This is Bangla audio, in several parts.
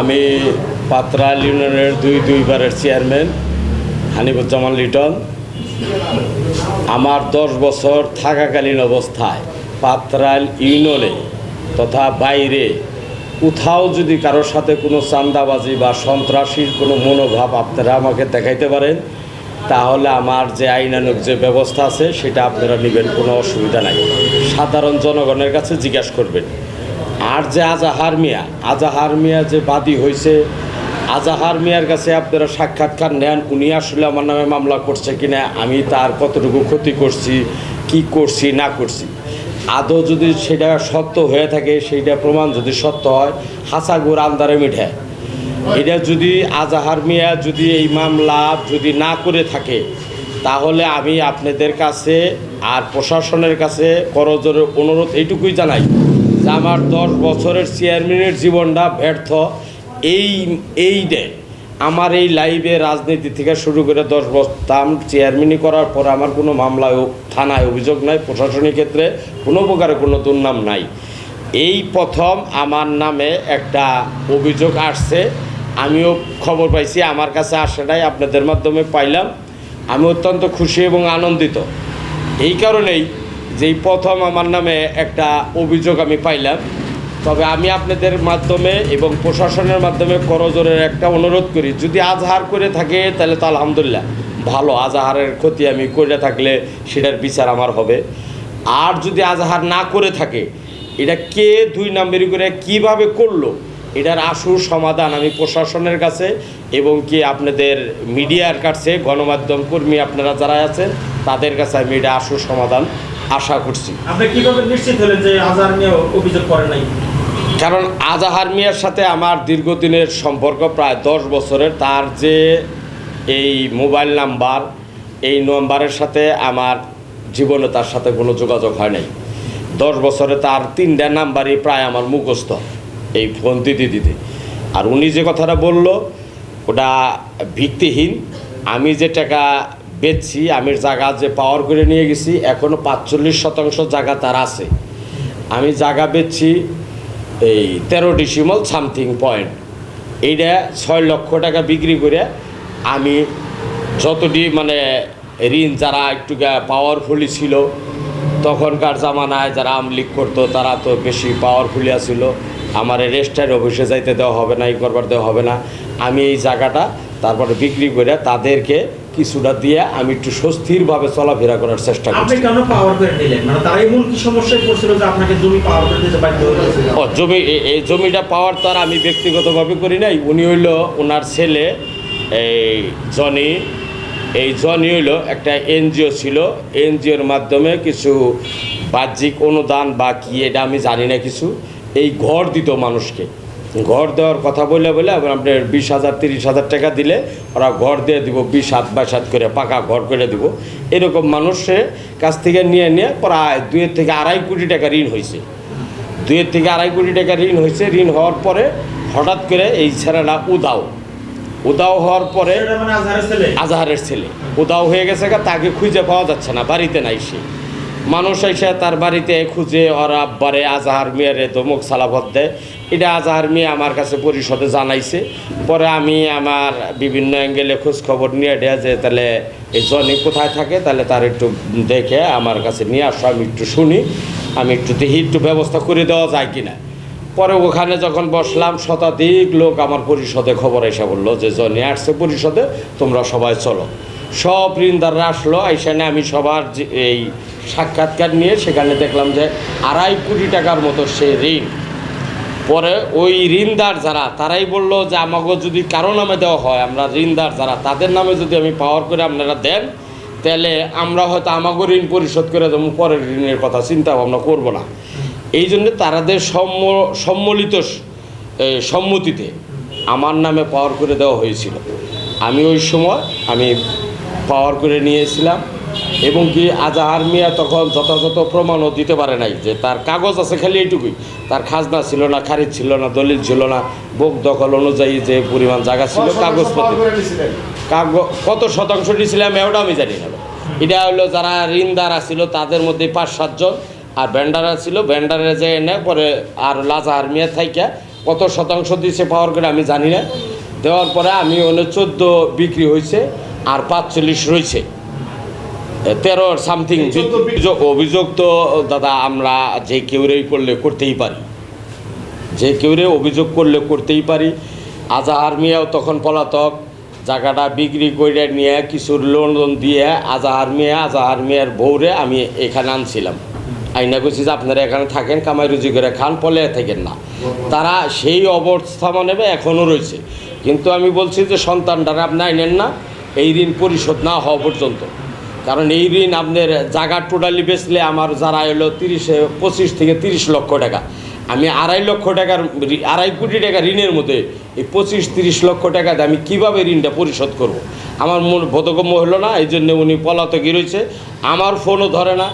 আমি পাত্রাল ইউনিয়নের দুই দুইবারের চেয়ারম্যান, হানিফুজ্জামান লিটন। আমার দশ বছর থাকাকালীন অবস্থায় পাত্রাল ইউনিয়নে তথা বাইরে কোথাও যদি কারোর সাথে কোনো চান্দাবাজি বা সন্ত্রাসীর কোনো মনোভাব আপনারা আমাকে দেখাইতে পারেন, তাহলে আমার যে আইনানুক যে ব্যবস্থা আছে, সেটা আপনারা নেবেন, কোনো অসুবিধা নাই। সাধারণ জনগণের কাছে জিজ্ঞাসা করবেন। আর যে আজাহার মিয়া আজাহার মিয়া যে বাদী হয়েছে আজাহার মিয়ার কাছে আপনারা সাক্ষাৎকার নেন, উনি আসলে আমার নামে মামলা করছে কিনা, আমি তার কতটুকু ক্ষতি করছি, কি করছি, না করছি। আদৌ যদি সেটা সত্য হয়ে থাকে, সেইটা প্রমাণ যদি সত্য হয় হাসাগুর আন্দারে মিঠায় এটা যদি আজাহার মিয়া যদি এই মামলা যদি না করে থাকে, তাহলে আমি আপনাদের কাছে আর প্রশাসনের কাছে করজোরে অনুরোধ এইটুকুই জানাই। যে আমার দশ বছরের চেয়ারম্যানের জীবনটা ব্যর্থ, এই এই ডে আমার এই লাইভে রাজনীতি থেকে শুরু করে দশ বছর চেয়ারম্যানই করার পর আমার কোনো মামলায় থানায় অভিযোগ নাই, প্রশাসনিক ক্ষেত্রে কোনো প্রকারের কোনো দুর্নাম নাই। এই প্রথম আমার নামে একটা অভিযোগ আসছে, আমিও খবর পাইছি, আমার কাছে আসাটাই আপনাদের মাধ্যমে পাইলাম। আমি অত্যন্ত খুশি এবং আনন্দিত। এই কারণেই যে এই প্রথম আমার নামে একটা অভিযোগ আমি পাইলাম, তবে আমি আপনাদের মাধ্যমে এবং প্রশাসনের মাধ্যমে করজোরের একটা অনুরোধ করি, যদি আজহার করে থাকে তাহলে তো আলহামদুলিল্লাহ, ভালো আজহারের ক্ষতি আমি করে থাকলে সেটার বিচার আমার হবে। আর যদি আজহার না করে থাকে, এটা কে দুই নাম্বারি করে কীভাবে করল, এটার আশুর সমাধান আমি প্রশাসনের কাছে এবং কি আপনাদের মিডিয়ার কাছে, গণমাধ্যম কর্মী আপনারা যারা আছেন, তাদের কাছে আমি এটা আশুর সমাধান আশা করছি। আপনি কীভাবে নিশ্চিত হলেন যে আজহার নিয়ে অভিযোগ করে নাই। কারণ আজাহার মিয়ার সাথে আমার দীর্ঘদিনের সম্পর্ক প্রায় দশ বছরের তার যে এই মোবাইল নাম্বার এই নাম্বারের সাথে আমার জীবনে তার সাথে কোনো যোগাযোগ হয় নাই। দশ বছরে তার তিনটা নাম্বারই প্রায় আমার মুখস্থ এই ফোন দিতে দিতে আর উনি যে কথাটা বলল ওটা ভিত্তিহীন। আমি যে টাকা বেচছি আমি জায়গা যে পাওয়ার করে নিয়ে গেছি এখনও পাঁচচল্লিশ শতাংশ জায়গা তার আছে। আমি জায়গা বেচছি এই তেরো ডিসিমল সামথিং পয়েন্ট এইটা ছয় লক্ষ টাকা বিক্রি করে আমি যতটি মানে ঋণ যারা একটু পাওয়ারফুলি ছিল, তখনকার জামানায় যারা আমলিক করতো, তারা তো বেশি পাওয়ারফুলি আছিল। আমার রেজিস্টার অফিসে যাইতে দেওয়া হবে না ই করবার দেওয়া হবে না। আমি এই জায়গাটা তারপরে বিক্রি করে তাদেরকে কিছুটা দিয়ে আমি একটু স্বস্তিরভাবে চলাফেরা করার চেষ্টা করছি। কেন পাওয়ার করে নিলেন? মানে এমন কি সমস্যায় পড়ছিল যে আপনাকে জমি পাওয়ার করে দিতে বাধ্য ও জমি এই জমিটা পাওয়ার তো আর আমি ব্যক্তিগতভাবে করি নাই। উনি হইল ওনার ছেলে এই জনি। এই জনি হইল একটা এনজিও ছিল। এনজিওর মাধ্যমে কিছু বাহ্যিক অনুদান বা কি এটা আমি জানি না কিছু। এই ঘর দিত মানুষকে। ঘর দেওয়ার কথা বলে বলে আপনার বিশ হাজার তিরিশ হাজার টাকা দিলে ওরা ঘর দিয়ে দিব বিশ হাত বাইশ হাত করে পাকা ঘর করে দিব। এরকম মানুষের কাছ থেকে নিয়ে নিয়ে প্রায় দুয়ের থেকে আড়াই কোটি টাকা ঋণ হয়েছে। দুয়ের থেকে আড়াই কোটি টাকা ঋণ হয়েছে। ঋণ হওয়ার পরে হঠাৎ করে এই ছেলেটা উদাও। উদাও হওয়ার পরে মানে আজহারের ছেলে? উদাও হয়ে গেছে গা, তাকে খুঁজে পাওয়া যাচ্ছে না বাড়িতে নাই সে। মানুষ এসে তার বাড়িতে খুঁজে ওরা আব্বারে আজহার মিয়ারে ধমক সালাফত দেয়। এটা আজহার মিয়া আমার কাছে পরিষদে জানাইছে। পরে আমি আমার বিভিন্ন অ্যাঙ্গেলে খোঁজ খবর নিয়ে দেয়া যে, তাহলে এই জনি কোথায় থাকে, তাহলে তার একটু দেখে আমার কাছে নিয়ে আসো, আমি একটু শুনি। আমি একটু দেখি, একটু ব্যবস্থা করে দেওয়া যায় কিনা। পরে ওখানে যখন বসলাম, শতাধিক লোক আমার পরিষদে খবর এসে বলল যে, জনি আসছে পরিষদে, তোমরা সবাই চলো। সব ঋণদাররা আসলো এখানে আমি সবার এই সাক্ষাৎকার নিয়ে সেখানে দেখলাম যে, আড়াই কোটি টাকার মতো সে ঋণ পরে ওই ঋণদার যারা, তারাই বলল যে আমাকে যদি কারও নামে দেওয়া হয়, আমরা ঋণদার যারা, তাদের নামে যদি আমি পাওয়ার করে আপনারা দেন, তাহলে আমরা হয়তো আমাকে ঋণ পরিশোধ করে দেবো, পরের ঋণের কথা চিন্তা ভাবনা করব না। এই জন্য তারাদের সম্ম, সম্মিলিত সম্মতিতে আমার নামে পাওয়ার করে দেওয়া হয়েছিল। আমি ওই সময় আমি পাওয়ার করে নিয়েছিলাম। এবং কি আজাহার মিয়া তখন যথাযথ প্রমাণও দিতে পারে নাই যে তার কাগজ আছে খালি এইটুকুই। তার খাজনা ছিল না খারিজ ছিল না দলিল ছিল না বোক দখল অনুযায়ী যে পরিমাণ জায়গা ছিল কাগজপত্র। কাগজ কত শতাংশ নিয়েছিলাম এওটা আমি জানি না। এটা হলো যারা ঋণদার ছিল তাদের মধ্যে পাঁচ সাতজন আর ভেন্ডার ছিল ভেন্ডারে যে এনে পরে আর লাজাহার মিয়া থাইকা কত শতাংশ দিয়েছে পাওয়ার করে আমি জানি না। দেওয়ার পরে আমি ওনে চোদ্দ বিক্রি হয়েছে আর পাঁচচল্লিশ রয়েছে তেরো সামথিং এই 14 বিক্রি- অভিযোগ তো দাদা আমরা যে কেউরেই করলে করতেই পারি। যে কেউরে অভিযোগ করলে করতেই পারি। আজাহার মিয়াও তখন পলাতক। জায়গাটা বিক্রি করে নিয়ে কিছু লোন লোন দিয়ে আজাহার মিয়া আজাহার মিয়ার বউরে আমি এখানে আনছিলাম। আইনা করছি যে আপনারা এখানে থাকেন কামাই রুজি করে খান পলে থাকেন না। তারা সেই অবস্থানে এখনও রয়েছে। কিন্তু আমি বলছি যে সন্তানটারা আপনি আইনেন না এই ঋণ পরিশোধ না হওয়া পর্যন্ত। কারণ এই ঋণ আপনার জায়গা টোটালি বেচলে আমার যারা এলো তিরিশে, পঁচিশ থেকে তিরিশ লক্ষ টাকা। আমি আড়াই লক্ষ টাকার আড়াই কোটি টাকা ঋণের মধ্যে এই পঁচিশ, তিরিশ লক্ষ টাকা আমি কীভাবে ঋণটা পরিশোধ করব। আমার মন বোধগম্য হলো না এই জন্য উনি পলাতকি রয়েছে। আমার ফোনও ধরে না।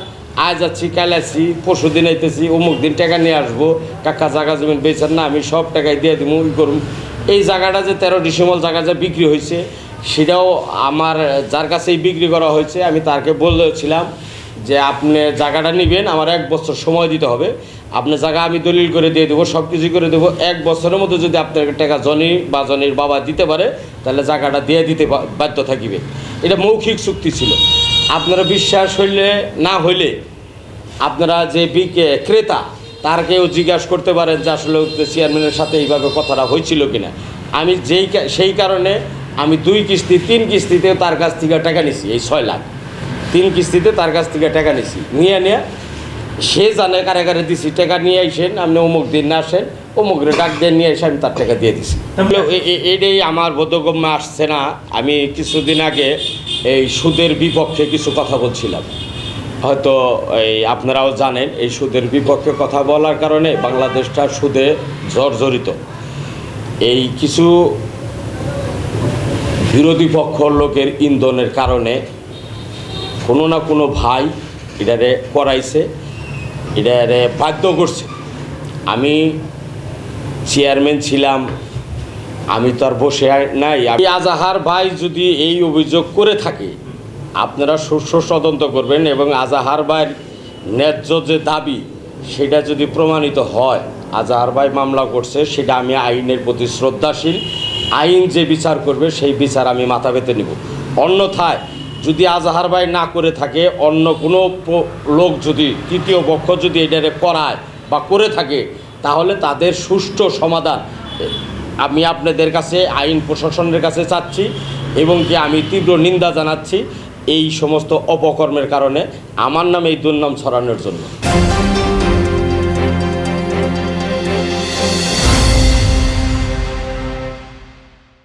আজ যাচ্ছি কাল আসছি পরশু দিন আইতেছি, অমুক দিন টাকা নিয়ে আসব। কাকা জায়গা জমিন বেচেন না, আমি সব টাকায় দিয়ে দিব ই করুন এই জায়গাটা যে তেরো ডিসেম্বর জায়গা যা বিক্রি হয়েছে সেটাও আমার, যার কাছেই বিক্রি করা হয়েছে, আমি তাকে বলেছিলাম যে আপনি জায়গাটা নেবেন, আমার এক বছর সময় দিতে হবে। আপনার জায়গা আমি দলিল করে দিয়ে দেবো সব কিছু করে দেবো। এক বছরের মধ্যে যদি আপনার টাকা জনি বা জনির বাবা দিতে পারে, তাহলে জায়গাটা দিয়ে দিতে বাধ্য থাকিবে। এটা মৌখিক চুক্তি ছিল। আপনারা বিশ্বাস হইলে, না হইলে, আপনারা যে ক্রেতা তারকেও জিজ্ঞাসা করতে পারেন যে আসলে চেয়ারম্যানের সাথে এইভাবে কথাটা হয়েছিল কিনা। আমি যেই সেই কারণে আমি দুই কিস্তি তিন কিস্তিতে তার কাছ থেকে টাকা নিছি এই ছয় লাখ। তিন কিস্তিতে তার কাছ থেকে টাকা নিছি। নিয়ে নিয়ে সে জানে কারে কারে দিছি টাকা নিয়ে আসেন আপনি অমুক দিন না আসেন অমুক রে ডাক দিয়ে নিয়ে এসে আমি তার টাকা দিয়ে দিছি। এ- এটাই আমার বোধগম্য আসছে না। আমি কিছুদিন আগে এই সুদের বিপক্ষে কিছু কথা বলছিলাম। হয়তো এই আপনারাও জানেন এই সুদের বিপক্ষে কথা বলার কারণে বাংলাদেশটা সুদে জর্জরিত। এই কিছু বিরোধী পক্ষ লোকের ইন্ধনের কারণে কোনো না কোনো ভাই এটারে করাইছে, এটারে বাধ্য করছে। আমি চেয়ারম্যান ছিলাম, আমি তো আর বসে নাই। আমি আজাহার ভাই যদি এই অভিযোগ করে থাকে, আপনারা সুস্থ তদন্ত করবেন এবং আজাহার ভাইয়ের ন্যায্য যে দাবি, সেটা যদি প্রমাণিত হয়, আজাহার ভাই মামলা করছে, সেটা আমি আইনের প্রতি শ্রদ্ধাশীল। আইন যে বিচার করবে, সেই বিচার আমি মাথা পেতে নেব। অন্যথায় যদি আজাহার ভাই না করে থাকে, অন্য কোনো লোক যদি, তৃতীয় পক্ষ যদি এটারে করায় বা করে থাকে, তাহলে তাদের সুষ্ঠু সমাধান আমি আপনাদের কাছে, আইন প্রশাসনের কাছে চাচ্ছি এবং কি আমি তীব্র নিন্দা জানাচ্ছি এই সমস্ত অপকর্মের কারণে। আমার নামে এই দুর্নাম ছড়ানোর জন্য।